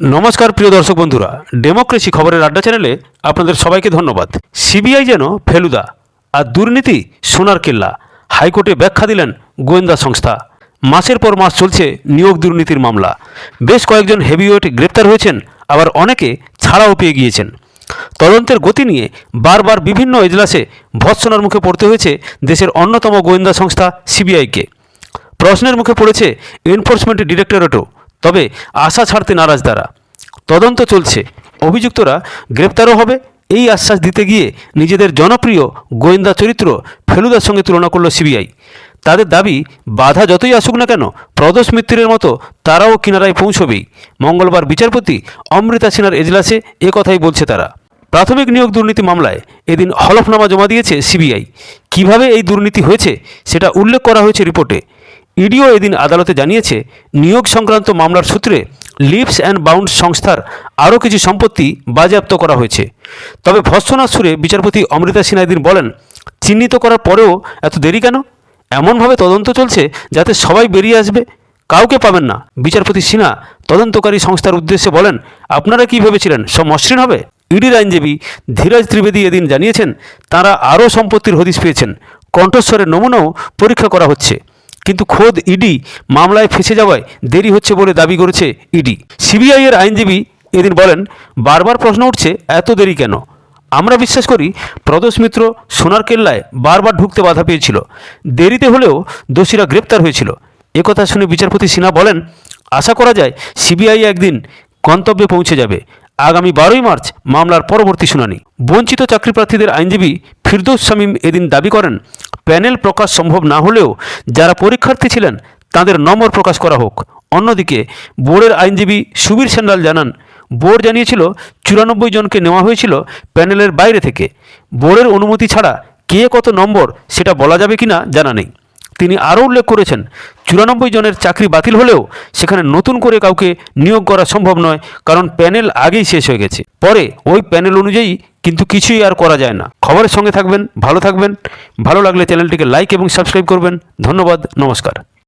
নমস্কার, প্রিয় দর্শক বন্ধুরা। ডেমোক্রেসি খবরের আড্ডা চ্যানেলে আপনাদের সবাইকে ধন্যবাদ। সিবিআই যেন ফেলুদা আর দুর্নীতি সোনার কেল্লা। হাইকোর্টে ব্যাখ্যা দিলেন গোয়েন্দা সংস্থা। মাসের পর মাস চলছে নিয়োগ দুর্নীতির মামলা। বেশ কয়েকজন হেভিওয়েট গ্রেপ্তার হয়েছেন, আবার অনেকে ছাড়াও পেয়ে গিয়েছেন। তদন্তের গতি নিয়ে বারবার বিভিন্ন এজলাসে ভৎসনার মুখে পড়তে হয়েছে দেশের অন্যতম গোয়েন্দা সংস্থা সিবিআইকে। প্রশ্নের মুখে পড়েছে এনফোর্সমেন্ট ডিরেক্টরেটও। তবে আশা ছাড়তে নারাজ তারা। তদন্ত চলছে। অভিযুক্তরা গ্রেপ্তারও হবে। এই আশ্বাস দিতে গিয়ে নিজেদের জনপ্রিয় গোয়েন্দা চরিত্র ফেলুদার সঙ্গে তুলনা করল সিবিআই। তাদের দাবি, বাধা যতই আসুক না কেন, প্রদোষ মিত্রের মতো তারাও কিনারায় পৌঁছবেই। মঙ্গলবার বিচারপতি অমৃতা সিনহার এজলাসে এ কথাই বলছে তারা। প্রাথমিক নিয়োগ দুর্নীতি মামলায় এদিন হলফনামা জমা দিয়েছে সিবিআই। কীভাবে এই দুর্নীতি হয়েছে, সেটা উল্লেখ করা হয়েছে রিপোর্টে। ইডিও এদিন আদালতে জানিয়েছে, নিয়োগ সংক্রান্ত মামলার সূত্রে লিপস অ্যান্ড বাউন্ড সংস্থার আরও কিছু সম্পত্তি বাজেয়াপ্ত করা হয়েছে। তবে ভৎসনার সুরে বিচারপতি অমৃতা সিনহা এদিন বলেন, চিহ্নিত করার পরেও এত দেরি কেন? এমনভাবে তদন্ত চলছে যাতে সবাই বেরিয়ে আসবে। কাউকে পাবেন না। বিচারপতি সিনহা তদন্তকারী সংস্থার উদ্দেশ্যে বলেন, আপনারা কি ভেবেছিলেন, সব মসৃণ হবে? ইডির আইনজীবী ধীরাজ ত্রিবেদী এদিন জানিয়েছেন, তারা আরও সম্পত্তির হদিশ পেয়েছেন। কণ্ঠস্বরের নমুনাও পরীক্ষা করা হচ্ছে। কিন্তু খোদ ইডি মামলায় ফেসে যাওয়ায় দেরি হচ্ছে বলে দাবি করেছে ইডি। সিবিআই এর আইনজীবী এদিন বলেন, বারবার প্রশ্ন উঠছে, এত দেরি কেন? আমরা বিশ্বাস করি, প্রদোষ মিত্র সোনার কেল্লায় বারবার ঢুকতে বাধা পেয়েছিল। দেরিতে হলেও দোষীরা গ্রেপ্তার হয়েছিল। একথা শুনে বিচারপতি সিনহা বলেন, আশা করা যায় সিবিআই একদিন গন্তব্যে পৌঁছে যাবে। আগামী বারোই মার্চ মামলার পরবর্তী শুনানি। বঞ্চিত চাকরিপ্রার্থীদের আইনজীবী ফিরদৌস শামীম এদিন দাবি করেন প্যানেল প্রকাশ সম্ভব না হলেও যারা পরীক্ষার্থী ছিলেন, তাদের নম্বর প্রকাশ করা হোক। অন্যদিকে, বোর্ডের আইনজীবী সুবীর সেন্ডাল জানান, বোর্ড জানিয়েছিল চুরানব্বই জনকে নেওয়া হয়েছিল প্যানেলের বাইরে থেকে। বোর্ডের অনুমতি ছাড়া কে কত নম্বর সেটা বলা যাবে কিনা জানা নেই। তিনি আরও উল্লেখ করেছেন, চুরানব্বই জনের চাকরি বাতিল হলেও সেখানে নতুন করে কাউকে নিয়োগ করা সম্ভব নয়, কারণ প্যানেল আগেই শেষ হয়ে গেছে। পরে ওই প্যানেল অনুযায়ী কিন্তু কিছুই আর করা যায় না। খবরের সঙ্গে থাকবেন, ভালো থাকবেন, ভালো লাগলে চ্যানেলটিকে লাইক এবং সাবস্ক্রাইব করবেন। ধন্যবাদ, নমস্কার।